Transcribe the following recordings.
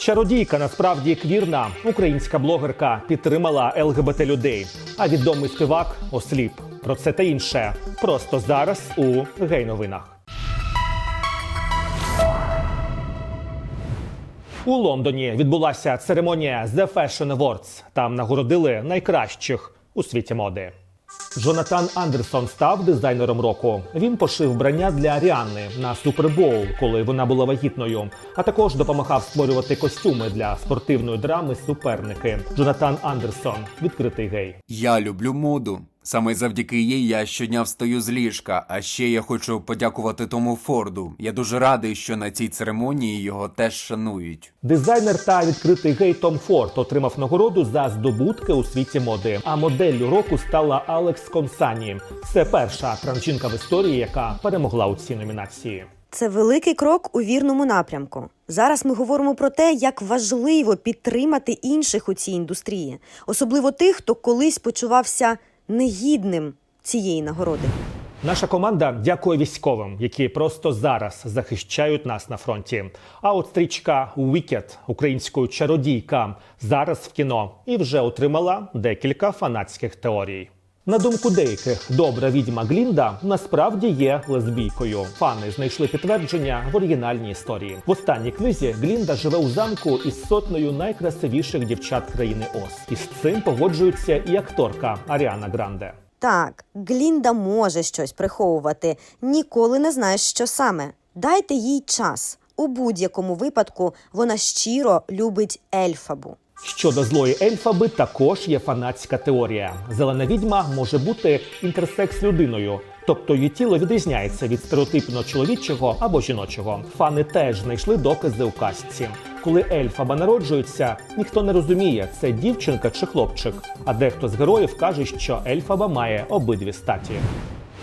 Чародійка насправді квірна. Українська блогерка підтримала ЛГБТ людей. А відомий співак осліп. Про це та інше просто зараз у гей-новинах. У Лондоні відбулася церемонія The Fashion Awards. Там нагородили найкращих у світі моди. Джонатан Андерсон став дизайнером року. Він пошив вбрання для Аріанни на Супербоул, коли вона була вагітною, а також допомагав створювати костюми для спортивної драми Суперники. Джонатан Андерсон відкритий гей. Я люблю моду. Саме завдяки їй я щодня встаю з ліжка. А ще я хочу подякувати Тому Форду. Я дуже радий, що на цій церемонії його теж шанують. Дизайнер та відкритий гей Том Форд отримав нагороду за здобутки у світі моди. А моделлю року стала Алекс Консані. Це перша трансжінка в історії, яка перемогла у цій номінації. Це великий крок у вірному напрямку. Зараз ми говоримо про те, як важливо підтримати інших у цій індустрії, особливо тих, хто колись почувався негідним цієї нагороди. Наша команда дякує військовим, які просто зараз захищають нас на фронті. А от стрічка Вікет українською чародійка зараз в кіно і вже отримала декілька фанатських теорій. На думку деяких, добра відьма Глінда насправді є лесбійкою. Фани знайшли підтвердження в оригінальній історії. В останній книзі Глінда живе у замку із сотнею найкрасивіших дівчат країни Оз. І з цим погоджується і акторка Аріана Гранде. Так, Глінда може щось приховувати, ніколи не знаєш, що саме. Дайте їй час. У будь-якому випадку вона щиро любить ельфабу. Щодо злої ельфаби, також є фанатська теорія. Зелена відьма може бути інтерсекс людиною, тобто її тіло відрізняється від стереотипно чоловічого або жіночого. Фани теж знайшли докази у казці. Коли ельфаба народжується, ніхто не розуміє, це дівчинка чи хлопчик. А дехто з героїв каже, що ельфаба має обидві статі.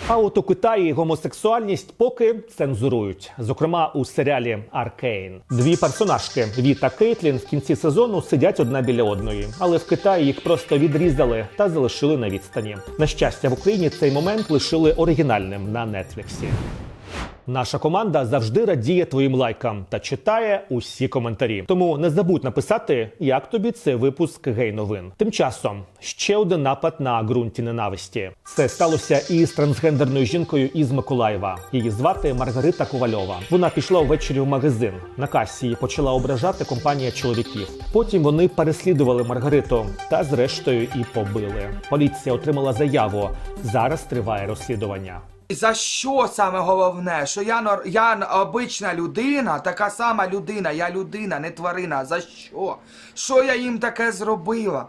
А от у Китаї гомосексуальність поки цензурують, зокрема у серіалі Аркейн. Дві персонажки Ві та Кейтлін в кінці сезону сидять одна біля одної, але в Китаї їх просто відрізали та залишили на відстані. На щастя, в Україні цей момент лишили оригінальним на Нетфліксі. Наша команда завжди радіє твоїм лайкам та читає усі коментарі. Тому не забудь написати, як тобі цей випуск гей новин. Тим часом ще один напад на ґрунті ненависті. Це сталося і з трансгендерною жінкою із Миколаєва. Її звати Маргарита Ковальова. Вона пішла ввечері в магазин. На касі її почала ображати компанія чоловіків. Потім вони переслідували Маргариту та, зрештою, і побили. Поліція отримала заяву. Зараз триває розслідування. За що саме головне? Що я я обична людина, така сама людина, я людина, не тварина. За що? Що я їм таке зробила?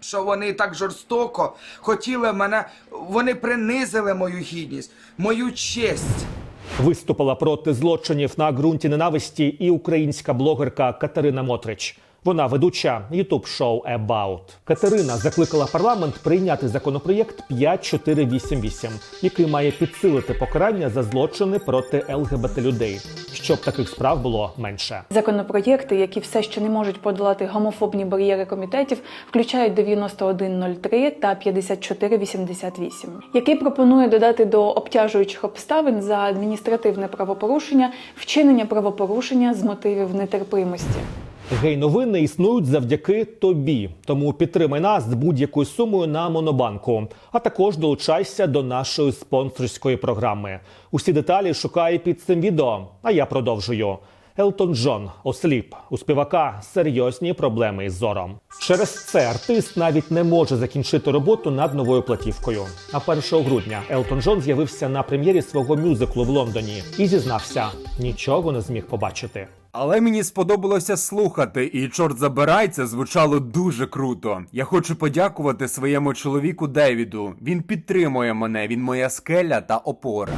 Що вони так жорстоко хотіли мене. Вони принизили мою гідність, мою честь. Виступила проти злочинів на ґрунті ненависті і українська блогерка Катерина Мотрич. Вона ведуча ютуб шоу About. Катерина закликала парламент прийняти законопроєкт 5488, який має підсилити покарання за злочини проти ЛГБТ людей, щоб таких справ було менше. Законопроєкти, які все ще не можуть подолати гомофобні бар'єри комітетів, включають 9103 та 5488, який пропонує додати до обтяжуючих обставин за адміністративне правопорушення вчинення правопорушення з мотивів нетерпимості. Гей-новини існують завдяки тобі. Тому підтримай нас з будь-якою сумою на монобанку. А також долучайся до нашої спонсорської програми. Усі деталі шукай під цим відео. А я продовжую. Елтон Джон осліп у співака серйозні проблеми із зором. Через це артист навіть не може закінчити роботу над новою платівкою. А 1 грудня Елтон Джон з'явився на прем'єрі свого мюзиклу в Лондоні і зізнався, нічого не зміг побачити. Але мені сподобалося слухати, і чорт забирай, це звучало дуже круто. Я хочу подякувати своєму чоловіку Девіду. Він підтримує мене, він моя скеля та опора.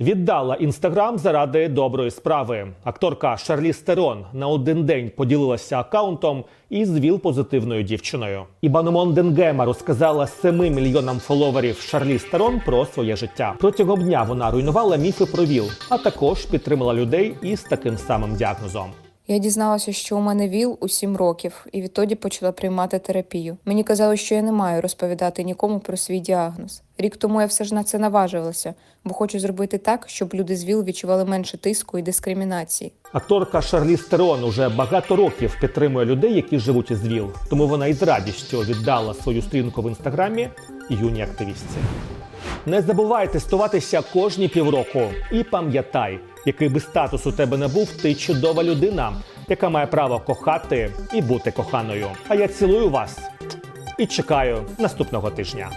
Віддала інстаграм заради доброї справи. Акторка Шарлі Стерон на один день поділилася акаунтом із віл-позитивною дівчиною. І Банумон Денгема розказала 7 мільйонам фоловерів Шарлі Стерон про своє життя. Протягом дня вона руйнувала міфи про ВІЛ, а також підтримала людей із таким самим діагнозом. Я дізналася, що у мене ВІЛ у 7 років, і відтоді почала приймати терапію. Мені казали, що я не маю розповідати нікому про свій діагноз. Рік тому я все ж на це наважилася, бо хочу зробити так, щоб люди з ВІЛ відчували менше тиску і дискримінації. Акторка Шарлі Стерон уже багато років підтримує людей, які живуть із ВІЛ. Тому вона із радістю віддала свою сторінку в інстаграмі юній активістці. Не забувай тестуватися кожні півроку. І пам'ятай, який би статус у тебе не був, ти чудова людина, яка має право кохати і бути коханою. А я цілую вас і чекаю наступного тижня.